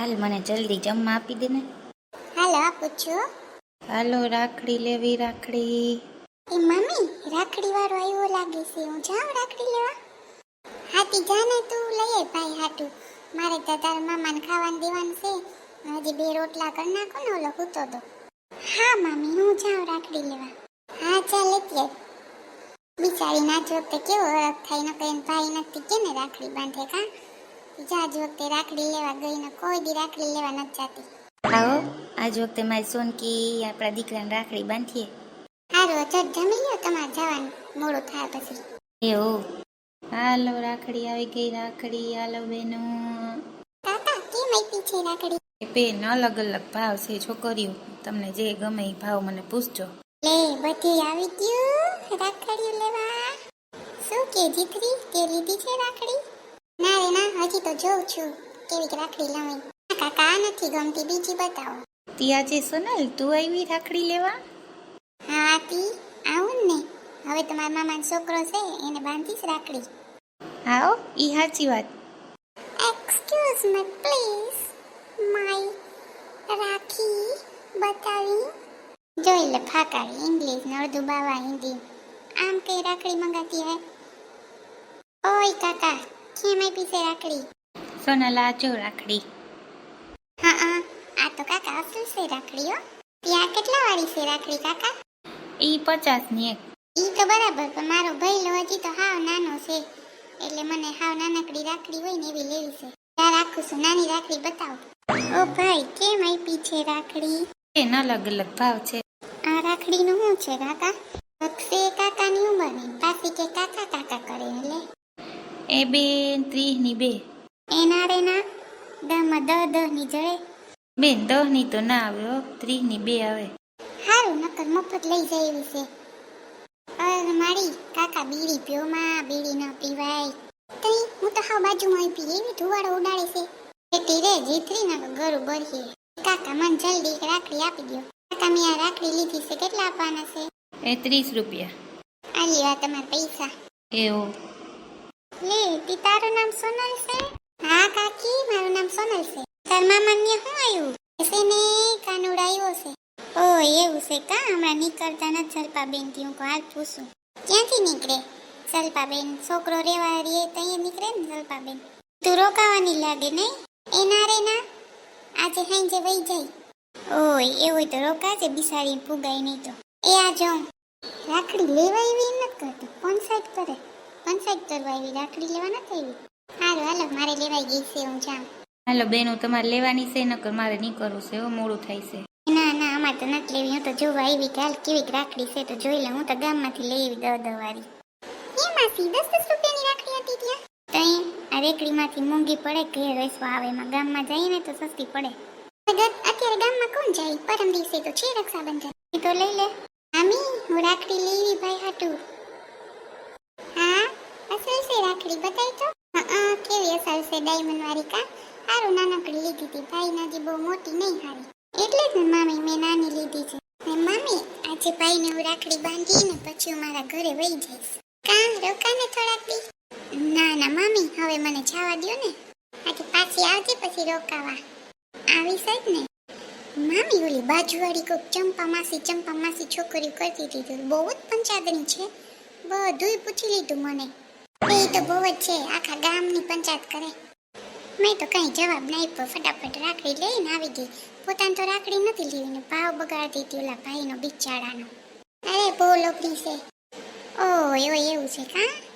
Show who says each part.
Speaker 1: હાલ મને જલ્દી જમવા આપી દે ને.
Speaker 2: હાલો આપું છું.
Speaker 1: હાલો રાખડી લેવી રાખડી.
Speaker 2: એ મમ્મી રાખડી વાળો આવ્યો લાગે છે. હું જાઉં રાખડી લેવા? હાથી જાને તું લઈએ ભાઈ હાટું. મારે તો તારા મામાને ખાવાનું દેવાનું છે. હજી બે રોટલા કરી નાખો ને ઓલો હૂતો તો. હા મમ્મી હું જાઉં રાખડી લેવા. હા ચાલ લેતી બિચારી નાચ વખતે કેવો હરખ થાય ન કઈ ભાઈ નથી કે ને રાખડી બાંધે કા? જાજ વખતે રાખડી લેવા ગઈ ને કોઈ દી રાખડી લેવા નથી જાતી.
Speaker 1: આવો આજ વખતે મારી સોનકી આપણા દીકરાને રાખડી બાંધીએ.
Speaker 2: હારું ચટ જમી લ્યો તમારે જવાનું મોડું થાય પછી.
Speaker 1: એવું. હાલો રાખડી આવી ગઈ રાખડી હાલો બેનો.
Speaker 2: તાતા કેમ આપી છે રાખડી?
Speaker 1: બેન અલગ અલગ ભાવ છે છોકરીઓ. તમને જે ગમે એ ભાવ મને પૂછજો.
Speaker 2: લે બધી આવી ગયું રાખડી લેવા. શું કે જીતરી કે લીધી છે રાખડી? ના રે ના હજી તો જોઉં છું. કેવી રાખડી લાવી કાકા આ નથી ગમતી. બીજી બતાવો.
Speaker 1: તી જે સોનલ તું આવી રાખડી લેવા?
Speaker 2: હા તી. આવું ને. હવે તમારા મામાનો છોકરો છે એને બાંધીશ રાખડી.
Speaker 1: આવો ઈ સાચી વાત.
Speaker 2: એક્સક્યુઝ મી પ્લીઝ માય રાખી બતાવી. જોઈ લે ફાકારી ઇંગ્લિશ ને અડધું બાવા હિન્દી. આમ કઈ રાખડી મંગાતી હે ઓય કાકા કેમ આપી છે રાખડી.
Speaker 1: સોનલ લાજો રાખડી.
Speaker 2: હા હા. આ તો કાકા અસલ છે રાખડી હો. ત્યાં કેટલા વાળી છે રાખડી કાકા?
Speaker 1: ઈ પચાસની એક.
Speaker 2: ઈ તો બરાબર પણ મારો ભઈલો હજી તો હાવ નાનો છે. એટલે મને હાવ નાનકડી રાખડી હોય ને એવી લેવી છે. ત્યાં રાખું છું. નાની રાખડી બતાવો. ઓ ભાઈ કેમ આપી છે રાખડી?
Speaker 1: એના અલગ અલગ ભાવ છે.
Speaker 2: આ રાખડીનું શું છે કાકા? અક્ષય કાકાની ઉંમરની પાછી કે કાકા કાકા કરે એટલે?
Speaker 1: એ બેન ત્રીસની બે.
Speaker 2: એના રે ના? દમાં દહ દહની જડે
Speaker 1: બેન દહની ની તો ના આવે હો. ત્રીસની બે આવે.
Speaker 2: હારું નકર મફત લઈ જાય એવી છે. અરે મારી કાકા બીડી પીઓ માં બીડી ન પીવાય. તઈ હું તો હાવ બાજુમાં પી એવી ધુવાડો ઉડાડે છે. એટી રે જીતરી ના ગરુ બરહી કાકા મને જલ્દી રાખડી આપી દો કાકા મેં આ રાખડી લીધી છે કેટલા આપવાના છે?
Speaker 1: એ ત્રીસ રૂપિયા.
Speaker 2: આ લેવા તમારા પૈસા.
Speaker 1: એવું
Speaker 2: લે, તી તારું નામ સોનલ છે? હા, કાકી, મારું નામ સોનલ છે. તાર મામાને શું આવ્યું એસે ને કાનુડ આવ્યો છે. ઓ, એવું છે કા? હમણાં નીકળતા નથી સલ્પાબેનથી હું હાલ પૂછું. ક્યાંથી નીકળે? સલ્પાબેન છોકરો રેવા રે તઈ નીકળે ને સલ્પાબેન તું રોકાવાની લાગે નહીં? એના રે ના. આજે હાંજે વહી જાય. ઓય એવું તો રોકાજે બિસાડી ફુગાય નહીં તો. એ આ જાઉં રાખડી લેવા એવી નથી કરતી. પંચાયત કરે? પંચાયત કરવા એવી રાખડી લેવા નથી આવી. હાલો હાલો મારે લેવાઈ ગઈ છે હું જાઉં.
Speaker 1: હાલો બેનો તમારે લેવાની છે નકર મારે નહીં કરવું છે હો મોડું થાય છે.
Speaker 2: ના ના અમારે તો નથી લેવી હું તો જોવા આવી કાલ કેવી રાખડી છે તો જોઈ લઉં હું તો ગામમાંથી લઈ આવી દહ વાળી એ માસી દસ દસ રૂપિયાની રાખડી હતી ત્યાં. તઈ આ રેકડીમાંથી મોંઘી પડે ઘેર વેસવા આવે એમાં ગામમાં જઈએ ને તો સસ્તી પડે. અત્યારે ગામમાં કોણ જાય? પરમ દિવસે તો છે રક્ષાબંધન. તો લઈ લે. આમી હું રાખડી લેવી ભાઈ હાટુ. હા રાખડી બતાવી તો? હા કેવી અસલ છે ડાયમંડ વાળી કા? સારું નાનકડી લીધી હતી. ભાઈ જે બહુ મોટી નહીં હારી. એટલે જ ને મામી મેં નાની લીધી છે. ને મામી, આજે ભાઈને હું રાખડી બાંધી ને પછી હું મારા ઘરે વહી જઈશ. કા રોકાને થોડાક દી? ના ના, મામી, હવે મને જવા દ્યો ને. આજે પાછી આવજે, પછી રોકાવા. આવી સાહેબ ને. મામી ઓલી બાજુવાળી કોક ચંપા માસી ચંપા માસી છોકરીઓ કરતી હતી બહુ જ પંચાદની છે. બધુંય પૂછી લીધું મને. બહુ જ છે. આખા ગામની પંચાયત કરે. મેં તો કઈ જવાબ નહીં આપ્યો. ફટાફટ રાખડી લઈને આવી ગઈ. પોતાને તો રાખડી નથી લેવી ને ભાવ બગાડતી હતી ઓલા ભાઈનો બિચારાનો. અરે બહુ લોભી છે ઓ એવો એવું છે કા?